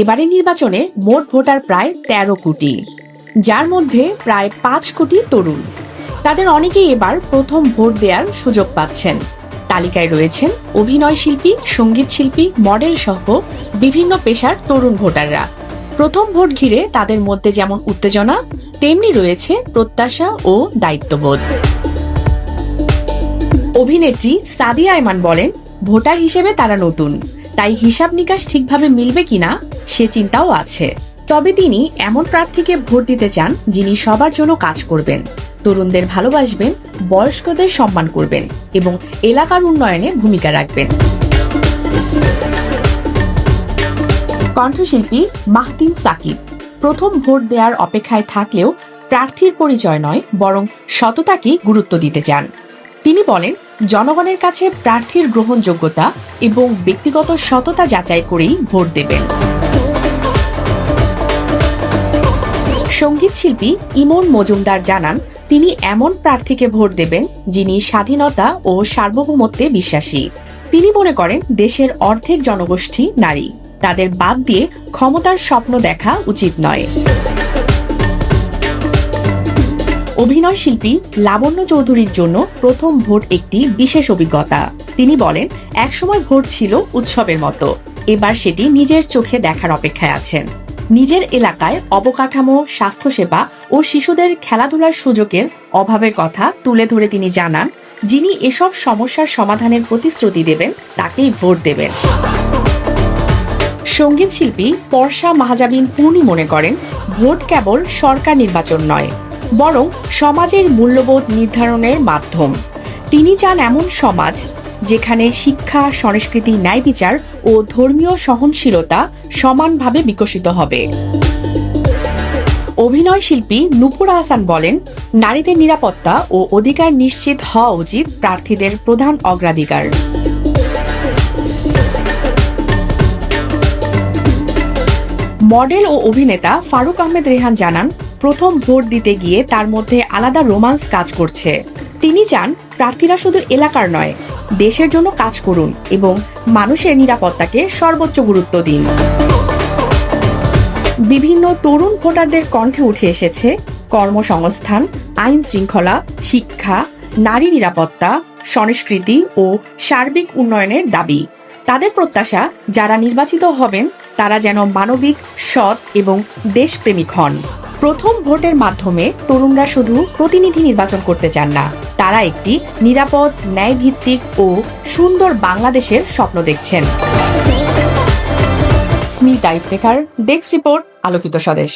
এবারের নির্বাচনে মোট ভোটার প্রায় তেরো কোটি, যার মধ্যে প্রায় পাঁচ কোটি তরুণ। তাদের অনেকেই এবার প্রথম ভোট দেওয়ার সুযোগ পাচ্ছেন। তালিকায় রয়েছেন অভিনয় শিল্পী, সংগীত শিল্পী, মডেল সহ বিভিন্ন পেশার তরুণ ভোটাররা। প্রথম ভোট ঘিরে তাদের মধ্যে যেমন উত্তেজনা, তেমনি রয়েছে প্রত্যাশা ও দায়িত্ববোধ। অভিনেত্রী সাদিয়া আয়মান বলেন, ভোটার হিসেবে তারা নতুন। তাই হিসাব নিকাশ ঠিকভাবে মিলবে কিনা সে চিন্তাও আছে। তবে তিনি এমন প্রার্থীকে ভোট দিতে চান যিনি সবার জন্য কাজ করবেন। তরুণদের ভালোবাসবেন, বয়স্কদের সম্মান করবেন এবং এলাকার উন্নয়নে ভূমিকা রাখবেন। কণ্ঠশিল্পী মাহতিম সাকিব, প্রথম ভোট দেওয়ার অপেক্ষায় থাকলেও প্রার্থীর পরিচয় নয়, বরং সততাকে গুরুত্ব দিতে চান। তিনি বলেন, জনগণের কাছে প্রার্থীর গ্রহণযোগ্যতা এবং ব্যক্তিগত সততা যাচাই করেই ভোট দেবেন। সংগীত শিল্পী ইমন মজুমদার জানান, তিনি এমন প্রার্থীকে ভোট দেবেন যিনি স্বাধীনতা ও সার্বভৌমত্বে বিশ্বাসী। তিনি মনে করেন, দেশের অর্ধেক জনগোষ্ঠী নারী। তাদের বাদ দিয়ে ক্ষমতার স্বপ্ন দেখা উচিত নয়। অভিনয় শিল্পী লাবণ্য চৌধুরীর জন্য প্রথম ভোট একটি বিশেষ অভিজ্ঞতা। তিনি বলেন, একসময় ভোট ছিল উৎসবের মতো, এবার সেটি নিজের চোখে দেখার অপেক্ষায় আছেন। নিজের এলাকায় অবকাঠামো, স্বাস্থ্যসেবা ও শিশুদের খেলাধুলার সুযোগের অভাবের কথা তুলে ধরে তিনি জানান, যিনি এসব সমস্যার সমাধানের প্রতিশ্রুতি দেবেন, তাকেই ভোট দেবেন। সংগীত শিল্পী পর্ষা মাহাজাবিন পূর্ণি মনে করেন, ভোট কেবল সরকার নির্বাচন নয় বরং সমাজের মূল্যবোধ নির্ধারণের মাধ্যম। তিনি চান এমন সমাজ যেখানে শিক্ষা, সংস্কৃতি, ন্যায় বিচার ও ধর্মীয় সহনশীলতা সমানভাবে বিকশিত হবে। অভিনয় শিল্পী নুপুর আহসান বলেন, নারীদের নিরাপত্তা ও অধিকার নিশ্চিত হওয়া উচিত প্রার্থীদের প্রধান অগ্রাধিকার। মডেল ও অভিনেতা ফারুক আহমেদ রেহান জানান প্রথম ভোট দিতে গিয়ে তার মধ্যে আলাদা রোমান্স কাজ করছে। তিনি চান প্রার্থীরা শুধু এলাকার নয়, দেশের জন্য কাজ করুন এবং মানুষের নিরাপত্তাকে সর্বোচ্চ গুরুত্ব দিন। বিভিন্ন তরুণ ভোটারদের কণ্ঠে উঠে এসেছে কর্মসংস্থান, আইন শৃঙ্খলা, শিক্ষা, নারী নিরাপত্তা, সংস্কৃতি ও সার্বিক উন্নয়নের দাবি। তাদের প্রত্যাশা, যারা নির্বাচিত হবেন, তারা যেন মানবিক, সৎ এবং দেশপ্রেমিক হন। প্রথম ভোটের মাধ্যমে তরুণরা শুধু প্রতিনিধি নির্বাচন করতে চান না, তারা একটি নিরাপদ, ন্যায়ভিত্তিক ও সুন্দর বাংলাদেশের স্বপ্ন দেখছেন। স্মিতা ইফতেখার ডেস্ক রিপোর্ট, আলোকিত স্বদেশ।